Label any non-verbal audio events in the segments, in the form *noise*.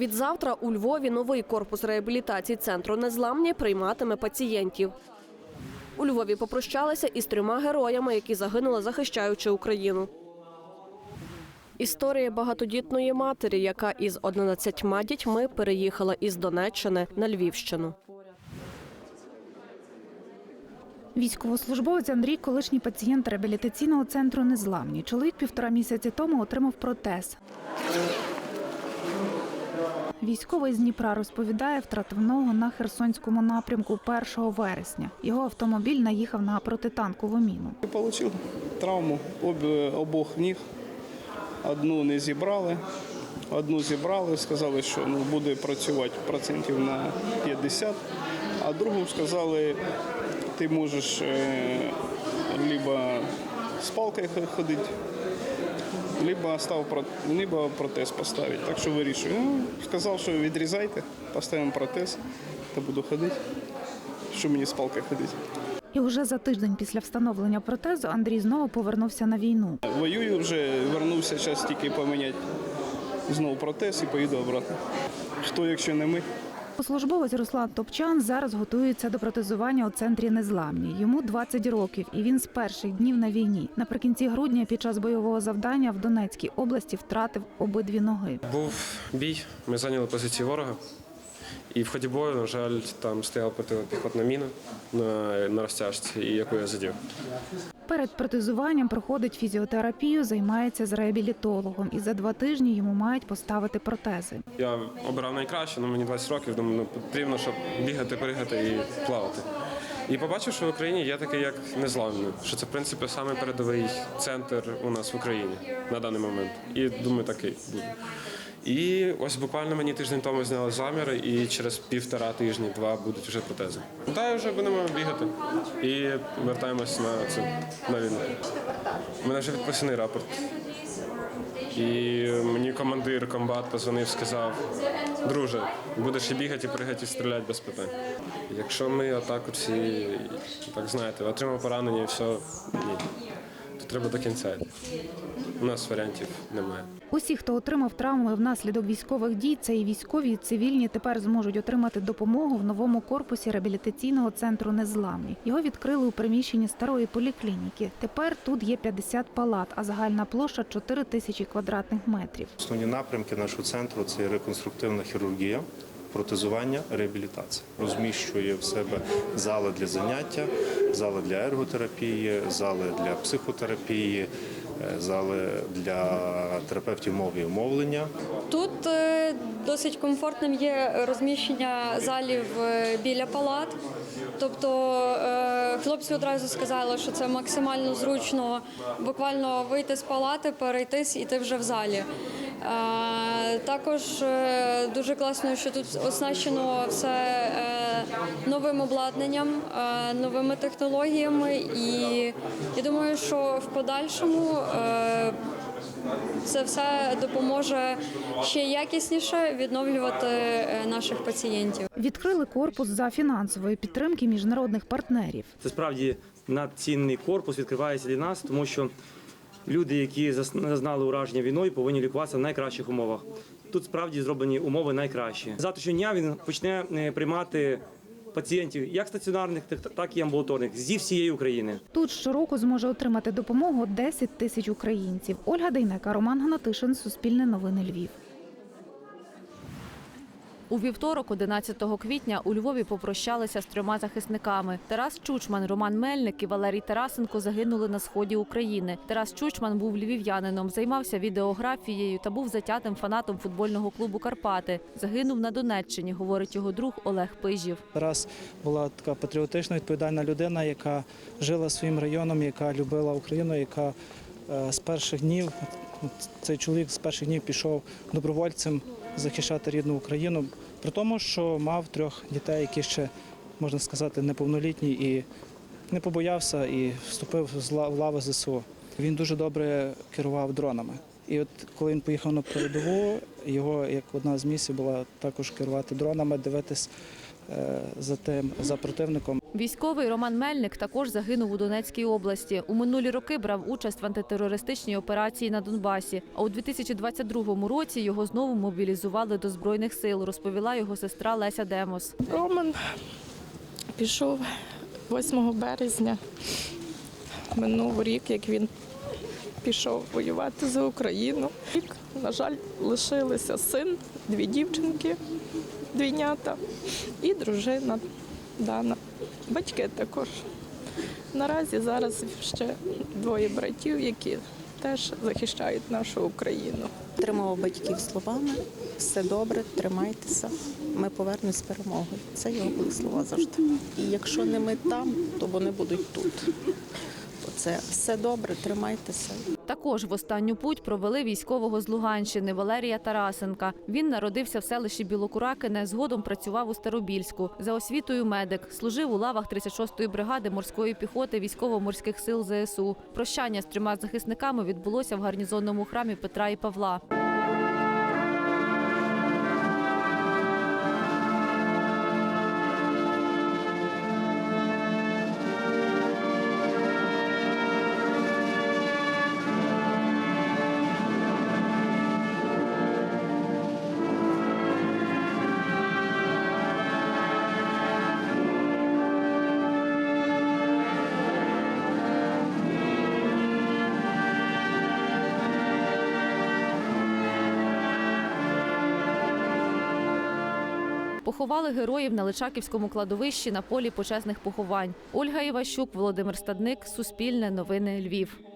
Відзавтра у Львові новий корпус реабілітації центру незламні прийматиме пацієнтів. У Львові попрощалися із трьома героями, які загинули, захищаючи Україну. Історія багатодітної матері, яка із 11 дітьми переїхала із Донеччини на Львівщину. Військовослужбовець Андрій, колишній пацієнт реабілітаційного центру Незламні. Чоловік півтора місяці тому отримав протез. Військовий з Дніпра розповідає, втратив ногу на Херсонському напрямку 1 вересня. Його автомобіль наїхав на протитанкову міну. Получив травму об, обох ніг. Одну не зібрали, одну зібрали, сказали, що ну, буде працювати процентів на 50, а другу сказали, ти можеш е, либо з палкою ходити, либо, став, либо протез поставити. Так що вирішую. Ну, сказав, що відрізайте, поставимо протез, та буду ходити. Що мені з палкою ходити? І уже за тиждень після встановлення протезу Андрій знову повернувся на війну. Воюю вже, вернувся, зараз тільки поміняти знову протез і поїду обратно. Хто, якщо не ми? Службовець Руслан Топчан зараз готується до протезування у центрі Незламні. Йому 20 років, і він з перших днів на війні. Наприкінці грудня, під час бойового завдання в Донецькій області втратив обидві ноги. Був бій, ми зайняли позиції ворога. І в ході бою, на жаль, там стояла протипіхотна міна на, на розтяжці, і яку я задів. Перед протезуванням проходить фізіотерапію, займається з реабілітологом. І за два тижні йому мають поставити протези. Я обирав найкраще, ну мені 20 років, думаю, ну, потрібно, щоб бігати, пригати і плавати. І побачив, що в Україні є такий, як незламний, що це в принципі саме передовий центр у нас в Україні на даний момент. І думаю, такий буде. І ось буквально мені тиждень тому зняли заміри, і через півтора тижні, два будуть вже протези. Та вже будемо бігати і вертаємось на цю на війну. У мене вже підписаний рапорт. І мені командир комбат позвонив, сказав: друже, будеш і бігати, і пригати, і стріляти без питань. Якщо ми отак всі, так знаєте, отримав поранення і все, ні. То треба до кінця. йти. У нас варіантів немає. Усі, хто отримав травми внаслідок військових дій, це і військові, і цивільні, тепер зможуть отримати допомогу в новому корпусі реабілітаційного центру Незламні. Його відкрили у приміщенні старої поліклініки. Тепер тут є 50 палат, а загальна площа 4 тисячі квадратних метрів. Основні напрямки нашого центру це реконструктивна хірургія, протезування, реабілітація. Розміщує в себе зали для заняття, зали для ерготерапії, зали для психотерапії, зали для терапевтів мови і мовлення. Тут е, досить комфортним є розміщення залів е, біля палат. Тобто е, хлопці одразу сказали, що це максимально зручно буквально вийти з палати, перейтись і ти вже в залі. Також дуже класно, що тут оснащено все новим обладнанням, е, новими технологіями, і я думаю, що в подальшому е, це все допоможе ще якісніше відновлювати е, наших пацієнтів. Відкрили корпус за фінансової підтримки міжнародних партнерів. Це справді надцінний корпус відкривається для нас, тому що люди, які зазнали ураження війною, повинні лікуватися в найкращих умовах. Тут справді зроблені умови найкращі. Завтрашнього дня він почне е, приймати пацієнтів як стаціонарних, так і амбулаторних зі всієї України. Тут щороку зможе отримати допомогу 10 тисяч українців. Ольга Дейнека, Роман Гнатишин, Суспільне новини Львів. У вівторок, 11 квітня, у Львові попрощалися з трьома захисниками. Тарас Чучман, Роман Мельник і Валерій Тарасенко загинули на сході України. Тарас Чучман був львів'янином, займався відеографією та був затятим фанатом футбольного клубу Карпати. Загинув на Донеччині, говорить його друг Олег Пижів. Тарас була така патріотична, відповідальна людина, яка жила своїм районом, яка любила Україну, яка е, з перших днів цей чоловік з перших днів пішов добровольцем захищати рідну Україну, при тому, що мав трьох дітей, які ще можна сказати неповнолітні, і не побоявся і вступив в лави ЗСУ. Він дуже добре керував дронами. І от коли він поїхав на передову, його як одна з місій була також керувати дронами, дивитись за тим за противником. Військовий Роман Мельник також загинув у Донецькій області. У минулі роки брав участь в антитерористичній операції на Донбасі. А у 2022 році його знову мобілізували до збройних сил, розповіла його сестра Леся Демос. Роман пішов 8 березня. Минув рік, як він пішов воювати за Україну. На жаль, лишилися син, дві дівчинки, двійнята і дружина Дана. Батьки також. Наразі зараз ще двоє братів, які теж захищають нашу Україну. Тримав батьків словами, все добре, тримайтеся. Ми повернемось з перемогою. Це його були слова завжди. І якщо не ми там, то вони будуть тут. Оце все добре, тримайтеся. Також в останню путь провели військового з Луганщини Валерія Тарасенка. Він народився в селищі Білокуракине, згодом працював у Старобільську. За освітою медик, служив у лавах 36-ї бригади морської піхоти військово-морських сил ЗСУ. Прощання з трьома захисниками відбулося в гарнізонному храмі Петра і Павла. Поховали героїв на Личаківському кладовищі на полі почесних поховань. Ольга Іващук, Володимир Стадник, Суспільне новини Львів.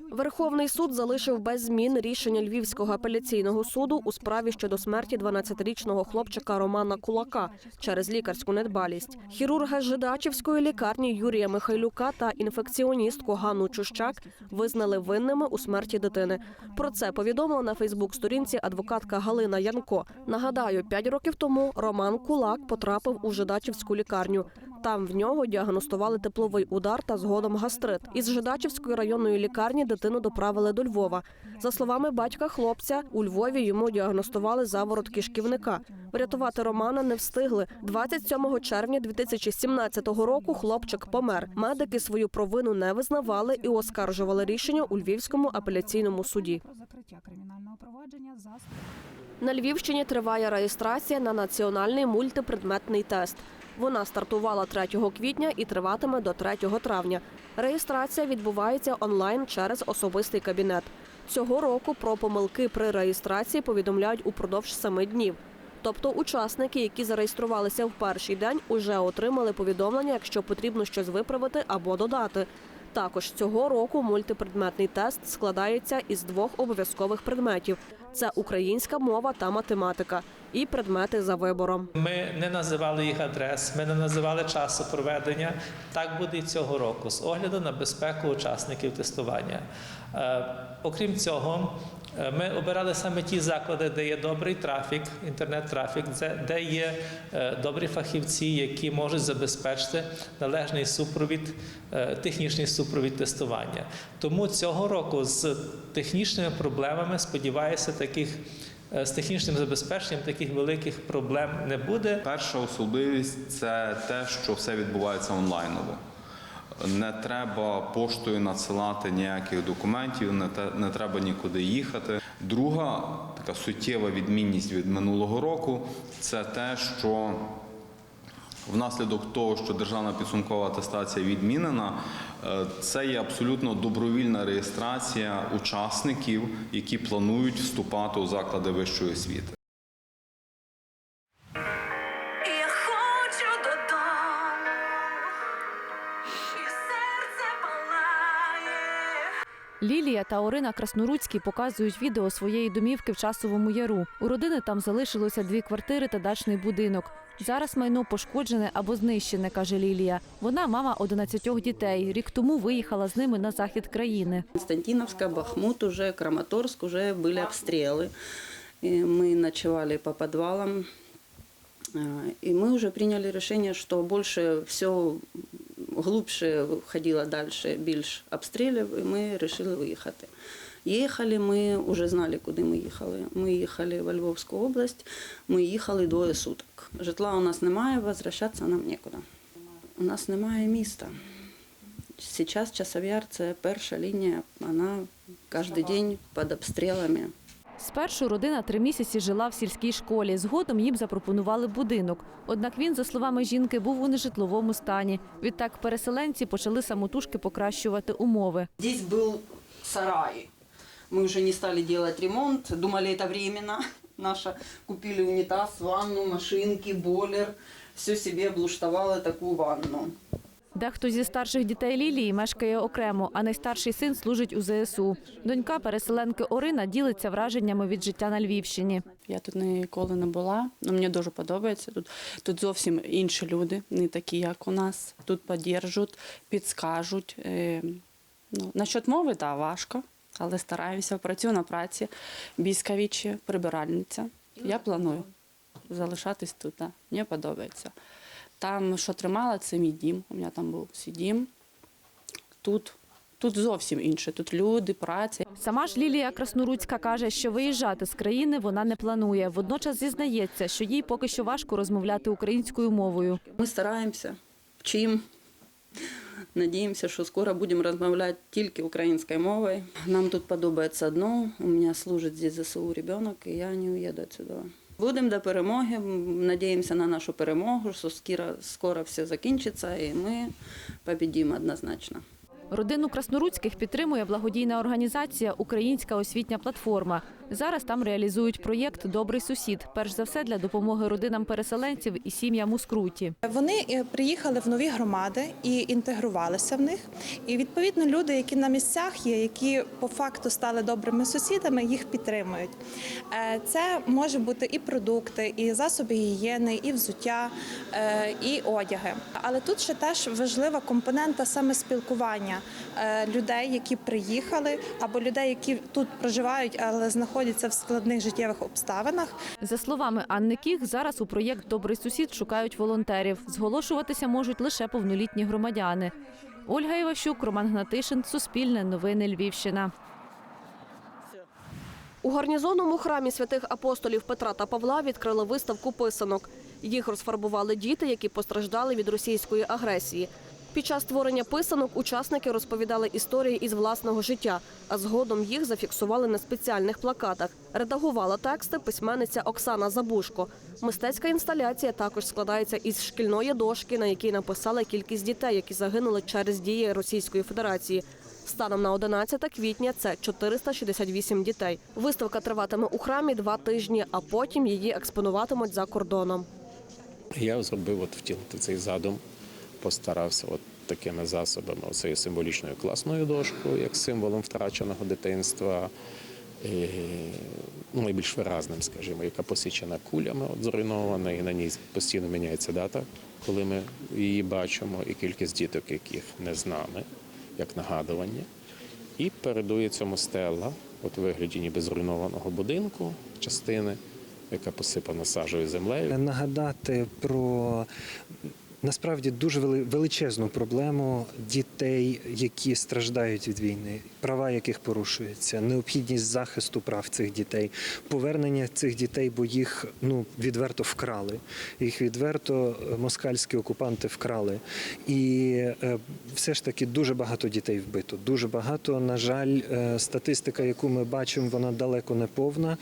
Верховний суд залишив без змін рішення Львівського апеляційного суду у справі щодо смерті 12-річного хлопчика Романа Кулака через лікарську недбалість. Хірурга Жидачівської лікарні Юрія Михайлюка та інфекціоністку Ганну Чущак визнали винними у смерті дитини. Про це повідомила на Фейсбук-сторінці адвокатка Галина Янко. Нагадаю, п'ять років тому Роман Кулак потрапив у Жидачівську лікарню. Там в нього діагностували тепловий удар та згодом гастрит. Із Жидачівської районної лікарні дитину доправили до Львова. За словами батька хлопця, у Львові йому діагностували заворот кишківника. Врятувати Романа не встигли. 27 червня 2017 року хлопчик помер. Медики свою провину не визнавали і оскаржували рішення у Львівському апеляційному суді. На Львівщині триває реєстрація на національний мультипредметний тест. Вона стартувала 3 квітня і триватиме до 3 травня. Реєстрація відбувається онлайн через особистий кабінет. Цього року про помилки при реєстрації повідомляють упродовж семи днів. Тобто учасники, які зареєструвалися в перший день, уже отримали повідомлення, якщо потрібно щось виправити або додати. Також цього року мультипредметний тест складається із двох обов'язкових предметів: це українська мова та математика, і предмети за вибором. Ми не називали їх адрес, ми не називали часу проведення. Так буде і цього року з огляду на безпеку учасників тестування. Е, Окрім цього, е, ми обирали саме ті заклади, де є добрий трафік, інтернет-трафік, де- є е, добрі фахівці, які можуть забезпечити належний супровід, технічний супровід тестування. Тому цього року з технічними проблемами, сподіваюся, таких е, з технічним забезпеченням таких великих проблем не буде. Перша особливість це те, що все відбувається онлайново. Не треба поштою надсилати ніяких документів, не, те- не треба нікуди їхати. Друга така суттєва відмінність від минулого року це те, що внаслідок того, що державна підсумкова атестація відмінена, це є абсолютно добровільна реєстрація учасників, які планують вступати у заклади вищої освіти. Лілія та Орина Красноруцькі показують відео своєї домівки в часовому яру. У родини там залишилося дві квартири та дачний будинок. Зараз майно пошкоджене або знищене, каже Лілія. Вона мама 11 дітей. Рік тому виїхала з ними на захід країни. Константиновська, Бахмут, уже Краматорск, уже були обстріли. И мы ночевали по подвалам. А, И мы уже приняли решение, что больше все глубже ходило дальше, більш обстрілів, і ми вирішили виїхати. Їхали ми, вже знали, куди ми їхали. Ми їхали в Львовську область, ми їхали двоє суток. Житла у нас немає, возвращатися нам нікуди. У нас немає міста. Сейчас Часов'яр – це перша лінія, вона кожен день під обстрілами. Спершу родина три місяці жила в сільській школі. Згодом їм запропонували будинок. Однак він, за словами жінки, був у нежитловому стані. Відтак переселенці почали самотужки покращувати умови. Здесь был сарай. Мы уже не стали делать ремонт, думали, это временно. *laughs* Наша купили унитаз, ванну, машинки, бойлер. Все себе облуштовали таку ванну. Дехто зі старших дітей Лілії мешкає окремо, а найстарший син служить у ЗСУ. Донька переселенки Орина ділиться враженнями від життя на Львівщині. Я тут ніколи не була, але мені дуже подобається. Тут, тут зовсім інші люди, не такі, як у нас. Тут підтримують, підскажуть. Е, Ну, насчет мови, так, да, важко, але стараюся. Працюю на праці, бійськавічі, прибиральниця. Я планую залишатись тут. Да. Мені подобається. Там, що тримала, це мій дім. У мене там був свій дім. Тут, тут зовсім інше. Тут люди, праця. Сама ж Лілія Красноруцька каже, що виїжджати з країни вона не планує. Водночас зізнається, що їй поки що важко розмовляти українською мовою. Ми стараємося, вчимо. Надіємося, що скоро будемо розмовляти тільки українською мовою. Нам тут подобається одно. У мене служить здесь ЗСУ ребенок, і я не уїду сюди. Будемо до перемоги. Надіємося на нашу перемогу, що скоро, все закінчиться, і ми победимо однозначно. Родину Красноруцьких підтримує благодійна організація Українська освітня платформа. Зараз там реалізують проєкт Добрий сусід. Перш за все для допомоги родинам переселенців і сім'ям у скруті. Вони е, приїхали в нові громади і інтегрувалися в них. І відповідно люди, які на місцях є, які по факту стали добрими сусідами, їх підтримують. Е, Це може бути і продукти, і засоби гігієни, і взуття, е, і одяги. Але тут ще теж важлива компонента саме спілкування людей, які приїхали, або людей, які тут проживають, але знаходяться в складних життєвих обставинах. За словами Анни Кіх, зараз у проєкт Добрий сусід шукають волонтерів. Зголошуватися можуть лише повнолітні громадяни. Ольга Іващук, Роман Гнатишин, Суспільне новини Львівщина. У гарнізонному храмі святих апостолів Петра та Павла відкрили виставку писанок. Їх розфарбували діти, які постраждали від російської агресії. Під час створення писанок учасники розповідали історії із власного життя, а згодом їх зафіксували на спеціальних плакатах. Редагувала тексти письменниця Оксана Забушко. Мистецька інсталяція також складається із шкільної дошки, на якій написали кількість дітей, які загинули через дії Російської Федерації. Станом на 11 квітня це 468 дітей. Виставка триватиме у храмі два тижні, а потім її експонуватимуть за кордоном. Я зробив от втілити цей задум, постарався от такими засобами, оцею символічною класною дошкою, як символом втраченого дитинства, і, ну, найбільш виразним, скажімо, яка посічена кулями, от зруйнована, і на ній постійно міняється дата, коли ми її бачимо, і кількість діток, яких не з нами, як нагадування. І передує цьому стела, от у вигляді ніби зруйнованого будинку, частини, яка посипана сажею землею. Нагадати про насправді дуже величезну проблему дітей, які страждають від війни, права яких порушуються, необхідність захисту прав цих дітей, повернення цих дітей, бо їх ну відверто вкрали. Їх відверто е, москальські окупанти вкрали. І е, все ж таки дуже багато дітей вбито. Дуже багато. На жаль, е, статистика, яку ми бачимо, вона далеко не повна.